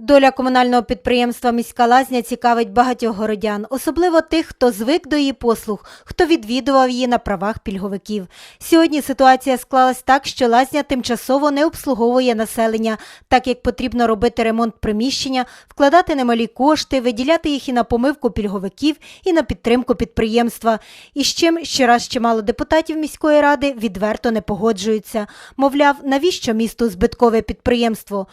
Доля комунального підприємства Міська лазня цікавить багатьох городян, особливо тих, хто звик до її послуг, хто відвідував її на правах пільговиків. Сьогодні ситуація склалась так, що лазня тимчасово не обслуговує населення, так як потрібно робити ремонт приміщення, вкладати немалі кошти, виділяти їх і на помивку пільговиків, і на підтримку підприємства. І з чим щораз чимало депутатів міської ради відверто не погоджуються. Мовляв, навіщо місту збиткове підприємство?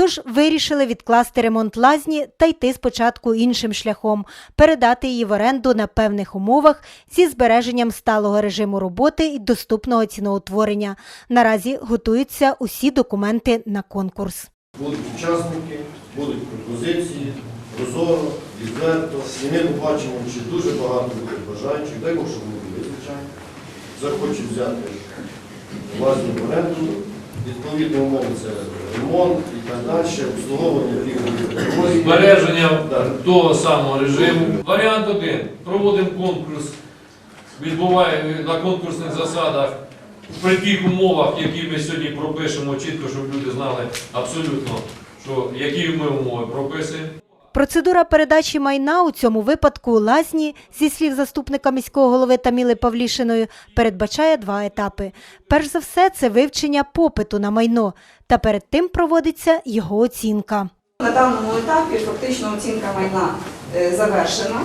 Тож вирішили відкласти ремонт лазні та йти спочатку іншим шляхом, передати її в оренду на певних умовах зі збереженням сталого режиму роботи і доступного ціноутворення. Наразі готуються усі документи на конкурс. Будуть учасники, будуть пропозиції, прозоро, відверто. І ми побачимо, чи дуже багато буде бажаючих, дай Бог, щоб вони звичайно. Захочуть взяти власну оренду, відповідні умови це ремонт і так далі, обслуговування пільгових збереження того самого режиму. Варіант один. Проводимо конкурс, відбуває на конкурсних засадах при тих умовах, які ми сьогодні пропишемо чітко, щоб люди знали абсолютно, що які ми умови прописуємо. Процедура передачі майна у цьому випадку лазні, зі слів заступника міського голови Таміли Павлішиної, передбачає два етапи. Перш за все, це вивчення попиту на майно, та перед тим проводиться його оцінка. На даному етапі фактично оцінка майна е, завершена,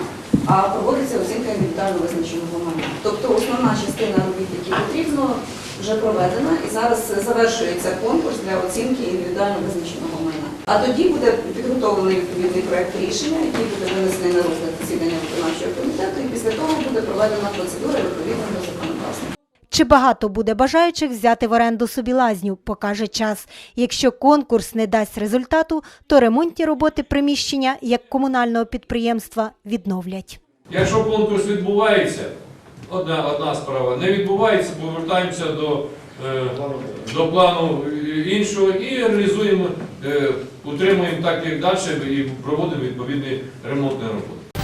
а проводиться оцінка індивідуально визначеного майна. Тобто основна частина робіт, які потрібно, вже проведена, і зараз завершується конкурс для оцінки індивідуально визначеного майна. А тоді буде підготовлений відповідний проект рішення, який буде винесений на розгляд засідання виконавчого комітету, і після того буде проведена процедура відповідно до законодавства. Чи багато буде бажаючих взяти в оренду собі лазню, покаже час. Якщо конкурс не дасть результату, то ремонтні роботи приміщення як комунального підприємства відновлять. Якщо конкурс відбувається, одна, одна справа. Не відбувається, повертаємося до, е, до плану іншого і реалізуємо, е, утримуємо так, як далі, і проводимо відповідні ремонтні роботи.